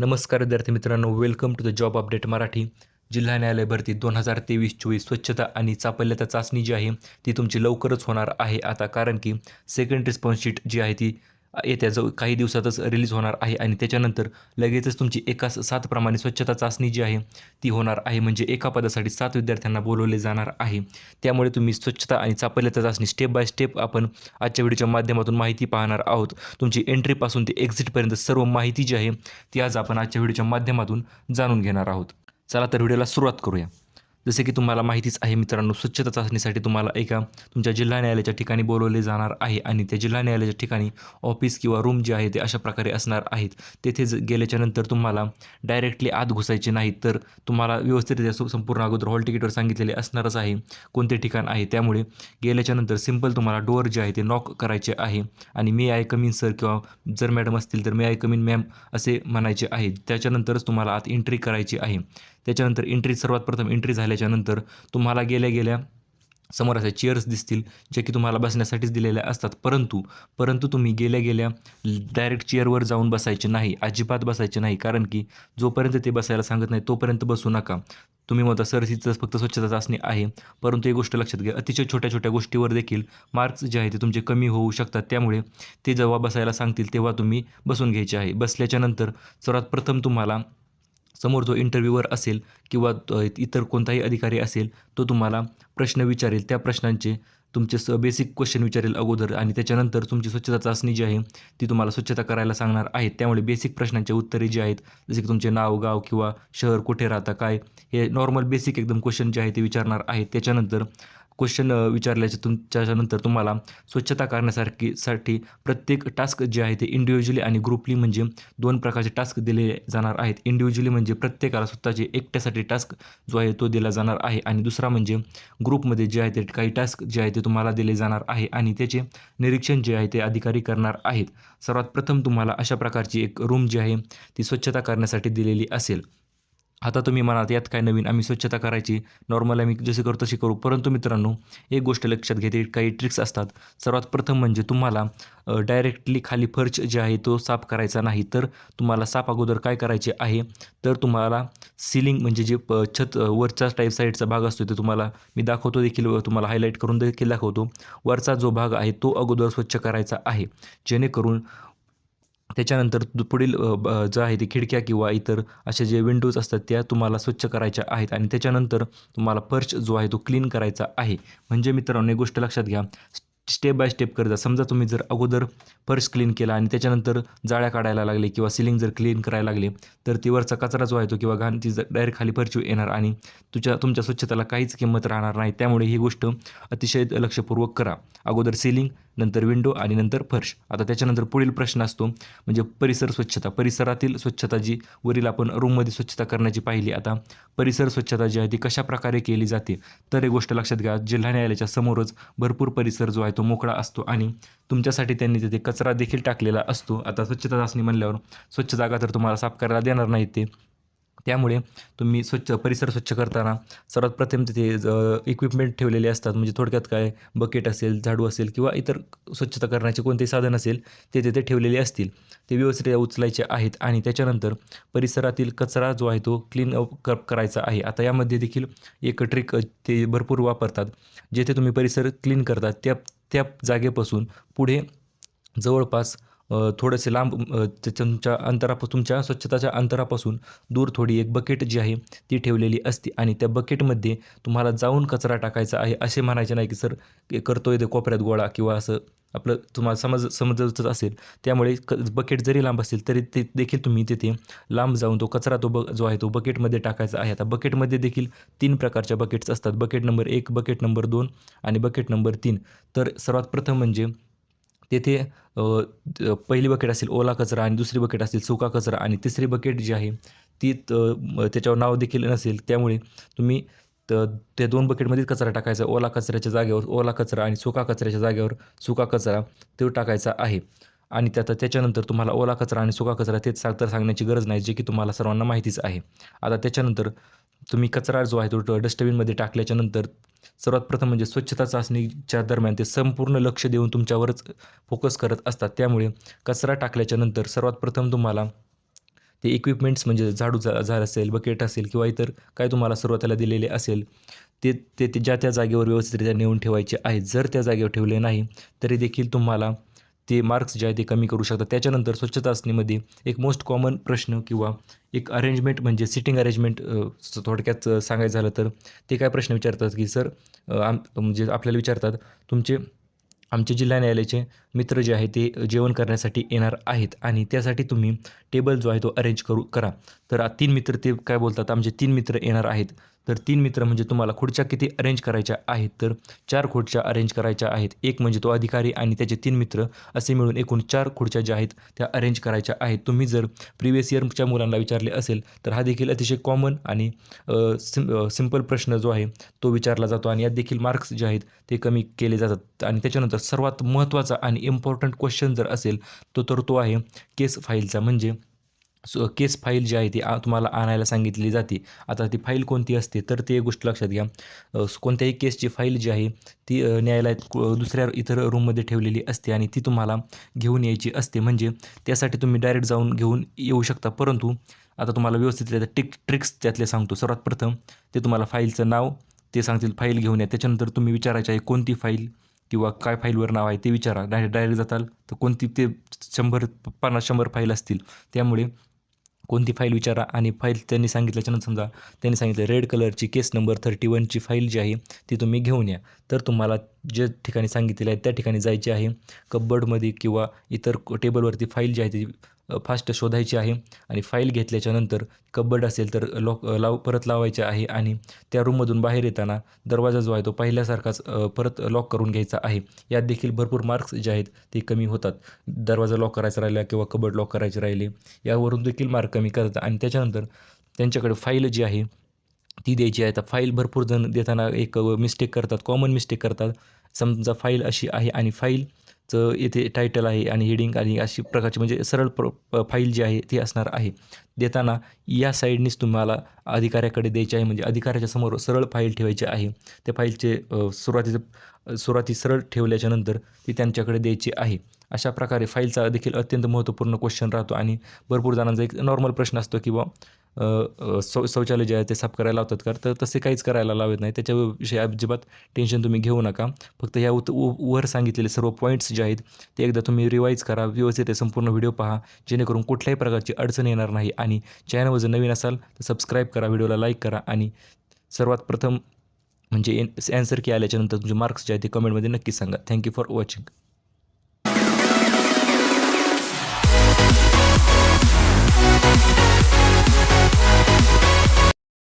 नमस्कार विद्यार्थी मित्रांनो welcome to the job update Marathi. जिल्हा न्यायालय भरती दोन हजार तेवीस चोवीस स्वच्छता आणि चापल्यता चाचणी जी आहे ती तुमची लवकरच होणार आहे. आता कारण की सेकंड रिस्पॉन्स शीट जी आहे ती येत्या जवळ काही दिवसातच रिलीज होणार आहे आणि त्याच्यानंतर लगेचच तुमची एका सातप्रमाणे स्वच्छता चाचणी जी आहे ती होणार आहे. म्हणजे एका पदासाठी सात विद्यार्थ्यांना बोलवले जाणार आहे. त्यामुळे तुम्ही स्वच्छता आणि चापल्यता चाचणी स्टेप बाय स्टेप आपण आजच्या व्हिडिओच्या माध्यमातून माहिती पाहणार आहोत. तुमची एंट्रीपासून ते एक्झिटपर्यंत सर्व माहिती जी आहे ती आज आपण आजच्या व्हिडिओच्या माध्यमातून जाणून घेणार आहोत. चला तर व्हिडिओला सुरुवात करूया. जसे की तुम्हाला माहितीच आहे मित्रांनो स्वच्छता चाचणीसाठी तुम्हाला एका तुमच्या जिल्हा न्यायालयाच्या ठिकाणी बोलवले जाणार आहे आणि त्या जिल्हा न्यायालयाच्या ठिकाणी ऑफिस किंवा रूम जे आहे ते अशा प्रकारे असणार आहेत. तेथे ज गेल्याच्यानंतर तुम्हाला डायरेक्टली आत घुसायचे नाही तर तुम्हाला व्यवस्थितरित्या संपूर्ण अगोदर हॉल तिकीटवर सांगितलेले असणारच आहे कोणते ठिकाण आहे. त्यामुळे गेल्याच्यानंतर सिंपल तुम्हाला डोअर जे आहे ते नॉक करायचे आहे आणि मे आय कमीन सर किंवा जर मॅडम असतील तर मी आय कमीन मॅम असे म्हणायचे आहे. त्याच्यानंतरच तुम्हाला आत एंट्री करायची आहे. त्याच्यानंतर एंट्री सर्वात प्रथम एंट्री झाली झाल्याच्यानंतर तुम्हाला गेल्या गेल्या समोर अशा चेअर्स दिसतील जे की तुम्हाला बसण्यासाठीच दिलेल्या असतात. परंतु परंतु तुम्ही गेल्या गेल्या डायरेक्ट चेअरवर जाऊन बसायचे नाही अजिबात बसायचे नाही. कारण की जोपर्यंत ते बसायला सांगत नाही तोपर्यंत बसू नका. तुम्ही म्हणता सर फक्त स्वच्छता असणे आहे. परंतु एक गोष्ट लक्षात घ्या अतिशय छोट्या छोट्या गोष्टीवर देखील मार्क्स जे आहे ते तुमचे कमी होऊ शकतात. त्यामुळे ते जेव्हा बसायला सांगतील तेव्हा तुम्ही बसून घ्यायचे आहे. बसल्याच्यानंतर सर्वात प्रथम तुम्हाला समोर जो इंटरव्ह्यूवर असेल किंवा इतर कोणताही अधिकारी असेल तो तुम्हाला प्रश्न विचारेल. त्या प्रश्नांचे तुमचे स बेसिक क्वेश्चन विचारेल अगोदर आणि त्याच्यानंतर तुमची स्वच्छता चाचणी जी आहे ती तुम्हाला स्वच्छता करायला सांगणार आहे त्यामुळे बेसिक प्रश्नांचे उत्तरे जी आहेत जसे की तुमचे नाव गाव किंवा शहर कुठे राहता काय हे नॉर्मल बेसिक एकदम क्वेश्चन जे आहे ते विचारणार आहेत. त्याच्यानंतर क्वेश्चन विचारल्याच्या तुमच्यानंतर तुम्हाला स्वच्छता करण्यासारखी साठी प्रत्येक टास्क जे आहे ते इंडिव्हिज्युअली आणि ग्रुपली म्हणजे दोन प्रकारचे टास्क दिले जाणार आहेत. इंडिव्हिज्युअली म्हणजे प्रत्येकाला स्वतःचे एकट्यासाठी टास्क जो आहे तो दिला जाणार आहे आणि दुसरा म्हणजे ग्रुपमध्ये जे आहे ते काही टास्क जे आहे ते तुम्हाला दिले जाणार आहे आणि त्याचे निरीक्षण जे आहे ते अधिकारी करणार आहेत. सर्वात प्रथम तुम्हाला अशा प्रकारची एक रूम जी आहे ती स्वच्छता करण्यासाठी दिलेली असेल. आता तुम्ही म्हणाल यात काय नवीन? आम्ही स्वच्छता करायची. नॉर्मल आम्ही जशी करू तशी करू. परंतु मित्रांनो एक गोष्ट लक्षात घेते काही ट्रिक्स असतात. सर्वात प्रथम म्हणजे तुम्हाला डायरेक्टली खाली फर्च जे आहे तो साफ करायचा नाही. तर तुम्हाला साफ अगोदर काय करायचे आहे? तर तुम्हाला सिलिंग म्हणजे जे प छत वरचा टाईप साईडचा भाग असतो ते तुम्हाला मी दाखवतो देखील व तुम्हाला हायलाईट करून देखील दाखवतो. वरचा जो भाग आहे तो अगोदर स्वच्छ करायचा आहे. जेणेकरून त्याच्यानंतर पुढील ब- जो आहे ते खिडक्या किंवा इतर असे जे विंडोज असतात त्या तुम्हाला स्वच्छ करायच्या आहेत. आणि त्याच्यानंतर तुम्हाला फर्श जो आहे तो क्लीन करायचा आहे. म्हणजे मित्रांनो एक गोष्ट लक्षात घ्या. स्टेप बाय स्टेप करत जा. समजा तुम्ही जर अगोदर फर्श क्लीन केला आणि त्याच्यानंतर जाळ्या काढायला लागले किंवा सिलिंग जर क्लीन करायला लागले तर ती वरचा कचरा जो आहे तो किंवा घाण ती डायरेक्ट खाली फरची येणार आणि तुझ्या तुमच्या स्वच्छतेला काहीच किंमत राहणार नाही. त्यामुळे ही गोष्ट अतिशय लक्षपूर्वक करा. अगोदर सिलिंग नंतर विंडो आणि नंतर फर्श आता त्याच्यानंतर पुढील प्रश्न असतो म्हणजे परिसर स्वच्छता. परिसरातील स्वच्छता जी वरील आपण रूममध्ये स्वच्छता करण्याची पाहिली आता परिसर स्वच्छता जी आहे ती कशा प्रकारे केली जाते? तर एक गोष्ट लक्षात घ्या. जिल्हा न्यायालयाच्या समोरच भरपूर परिसर जो आहे तो मोकळा असतो आणि तुमच्यासाठी त्यांनी तिथे कचरा देखील टाकलेला असतो. आता स्वच्छता चाचणी म्हणल्यावर स्वच्छ जागा तर तुम्हाला साफ करायला देणार नाही ते. त्यामुळे तुम्ही स्वच्छ परिसर स्वच्छ करताना सर्वात प्रथम तिथे इक्विपमेंट ठेवलेले असतात. म्हणजे थोडक्यात काय बकेट असेल झाडू असेल किंवा इतर स्वच्छता करण्याचे कोणते साधन असेल ते तिथे ठेवलेले असतील. ते व्यवस्थित उचलायचे आहेत आणि त्याच्यानंतर परिसरातील कचरा जो आहे तो क्लीन अप कर करायचा आहे. आता यामध्ये देखील एक ट्रिक ते भरपूर वापरतात. जेथे तुम्ही परिसर क्लीन करतात त्या त्या जागेपासून पुढे जवळपास थोडेसे लांब ते तुमच्या अंतरापासून तुमच्या स्वच्छताच्या अंतरापासून दूर थोडी एक बकेट जी आहे ती ठेवलेली असते आणि त्या बकेटमध्ये तुम्हाला जाऊन कचरा टाकायचा आहे असे म्हणायचे नाही की सर करतोय ते कोपऱ्यात गोळा किंवा असं आपलं तुम्हाला समज समजतच असेल. त्यामुळे क बकेट जरी लांब असेल तरी ते देखील तुम्ही तिथे लांब जाऊन तो कचरा तो ब जो आहे तो बकेटमध्ये टाकायचा आहे. आता बकेटमध्ये देखील तीन प्रकारच्या बकेट्स असतात. बकेट नंबर एक बकेट नंबर दोन आणि बकेट नंबर तीन. तर सर्वात प्रथम म्हणजे तेथे पहिली बकेट असेल ओला कचरा आणि दुसरी बकेट असेल सुका कचरा आणि तिसरी बकेट जी आहे ती त- त्याच्यावर नाव देखील नसेल त्यामुळे तुम्ही त त्या दोन बकेटमध्येच कचरा टाकायचा. ओला कचऱ्याच्या जागेवर ओला कचरा आणि सुका कचऱ्याच्या जागेवर सुका कचरा तो टाकायचा आहे. आणि त्यात त्याच्यानंतर तुम्हाला ओला कचरा आणि सुका कचरा तेच सांग तर सांगण्याची गरज नाही जे की तुम्हाला सर्वांना माहितीच आहे. आता त्याच्यानंतर तुम्ही कचरा जो आहे तो डस्टबिनमध्ये टाकल्याच्या नंतर सर्वात प्रथम म्हणजे स्वच्छता चाचणीच्या दरम्यान ते संपूर्ण लक्ष देऊन तुमच्यावरच फोकस करत असतात. त्यामुळे कचरा टाकल्याच्या नंतर सर्वात प्रथम तुम्हाला ते इक्विपमेंट्स म्हणजे झाडू झा झाड असेल बकेट असेल किंवा इतर काय तुम्हाला सुरुवातीला दिलेले असेल ते ते ते ज्या त्या जागेवर व्यवस्थितरित्या नेऊन ठेवायचे आहेत. जर त्या जागेवर ठेवले नाही तरी देखील तुम्हाला ते मार्क्स जे आहे ते कमी करू शकतात. त्याच्यानंतर स्वच्छता असणीमध्ये एक मोस्ट कॉमन प्रश्न किंवा एक अरेंजमेंट म्हणजे सिटिंग अरेंजमेंट थोडक्यात सांगायचं झालं तर ते काय प्रश्न विचारतात की सर आम म्हणजे आपल्याला विचारतात तुमचे आमचे जिल्हा न्यायालयाचे मित्र जे आहे ते जेवण करण्यासाठी येणार आहेत आणि त्यासाठी तुम्ही टेबल जो आहे तो अरेंज करू करा. तर तीन मित्र ते काय बोलतात आमचे म्हणजे तीन मित्र येणार आहेत. तर तीन मित्र म्हणजे तुम्हाला खुर्च्या किती अरेंज करायच्या आहेत तर चार खुर्च्या अरेंज करायच्या आहेत. एक म्हणजे तो अधिकारी आणि त्याचे तीन मित्र असे मिळून एकूण चार खुर्च्या ज्या आहेत त्या अरेंज करायच्या आहेत. तुम्ही जर प्रिवियस इयरच्या मुलांना विचारले असेल तर हा देखील अतिशय कॉमन आणि सिम सिंपल प्रश्न जो आहे तो विचारला जातो आणि यात देखील मार्क्स जे आहेत ते कमी केले जातात. आणि त्याच्यानंतर सर्वात महत्त्वाचा आणि इम्पॉर्टंट क्वेश्चन जर असेल तो तर तो आहे केस फाईलचा म्हणजे सो केस फाईल जी आहे ती आ तुम्हाला आणायला सांगितली जाते. आता ती फाईल कोणती असते? तर ते एक गोष्ट लक्षात घ्या. कोणत्याही केसची फाईल जी आहे ती न्यायालयात दुसऱ्या इतर रूममध्ये ठेवलेली असते आणि ती तुम्हाला घेऊन यायची असते. म्हणजे त्यासाठी तुम्ही डायरेक्ट जाऊन घेऊन येऊ शकता. परंतु आता तुम्हाला व्यवस्थित टिक ट्रिक्स त्यातले सांगतो. सर्वात प्रथम ते तुम्हाला फाईलचं नाव ते सांगतील फाईल घेऊन या. त्याच्यानंतर तुम्ही विचारायचे आहे कोणती फाईल किंवा काय फाईलवर नाव आहे ते विचारा. डायरेक्ट डायरेक्ट जाताल तर कोणती ते शंभर पन्नास शंभर फाईल असतील. त्यामुळे कोणती फाईल विचारा आणि फाईल त्यांनी सांगितल्याच्यानंतर समजा त्यांनी सांगितलं रेड कलरची केस नंबर थर्टी वनची फाईल जी आहे ती तुम्ही घेऊन या. तर तुम्हाला जे ठिकाणी सांगितलेलं आहे त्या ठिकाणी जायचे आहे कबर्डमध्ये किंवा इतर टेबलवरती फाईल जी आहे ती फास्ट शोधायची आहे आणि फाईल घेतल्याच्यानंतर कबर्ड असेल तर लॉक लाव परत लावायचे आहे आणि त्या रूममधून बाहेर येताना दरवाजा जो आहे तो पहिल्यासारखाच परत लॉक करून घ्यायचा आहे. यात देखील भरपूर मार्क्स जे आहेत ते कमी होतात. दरवाजा लॉक करायचा राहिला किंवा कबड लॉक करायचे राहिले यावरून देखील मार्क कमी करतात आणि त्याच्यानंतर त्यांच्याकडे फाईल जी आहे ती द्यायची आहे. तर फाईल भरपूर जण देताना एक मिस्टेक करतात कॉमन मिस्टेक करतात. समजा फाईल अशी आहे आणि फाईल चं येथे टायटल आहे आणि हेडिंग आणि अशी प्रकारची म्हणजे सरळ प्र फाईल जी आहे ती असणार आहे. देताना या साईडनीच तुम्हाला अधिकाऱ्याकडे द्यायची आहे. म्हणजे अधिकाऱ्याच्या समोर सरळ फाईल ठेवायची आहे. त्या फाईलचे सुरुवातीचं सुरुवाती सरळ ठेवल्याच्यानंतर ती त्यांच्याकडे द्यायची आहे. अशा प्रकारे फाईलचा देखील अत्यंत महत्त्वपूर्ण क्वेश्चन राहतो आणि भरपूर जणांचा एक नॉर्मल प्रश्न असतो किंवा शौ शौचालय जे आहे ते साफ करायला लावतात. का तर तसे काहीच करायला लावत नाही. त्याच्याविषयी अजिबात टेन्शन तुम्ही घेऊ नका. फक्त ह्या उत उ- वर सांगितलेले सर्व पॉईंट्स जे आहेत ते एकदा तुम्ही रिवाईज करा व्यवस्थित ते संपूर्ण व्हिडिओ पहा. जेणेकरून कुठल्याही प्रकारची अडचण येणार नाही. आणि चॅनलवर जर नवीन असाल तर सबस्क्राईब करा व्हिडिओला लाईक करा. आणि सर्वात प्रथम म्हणजे ॲन्सर की आल्याच्यानंतर तुमचे मार्क्स जे आहेत ते कमेंटमध्ये नक्की सांगा. Thank you for watching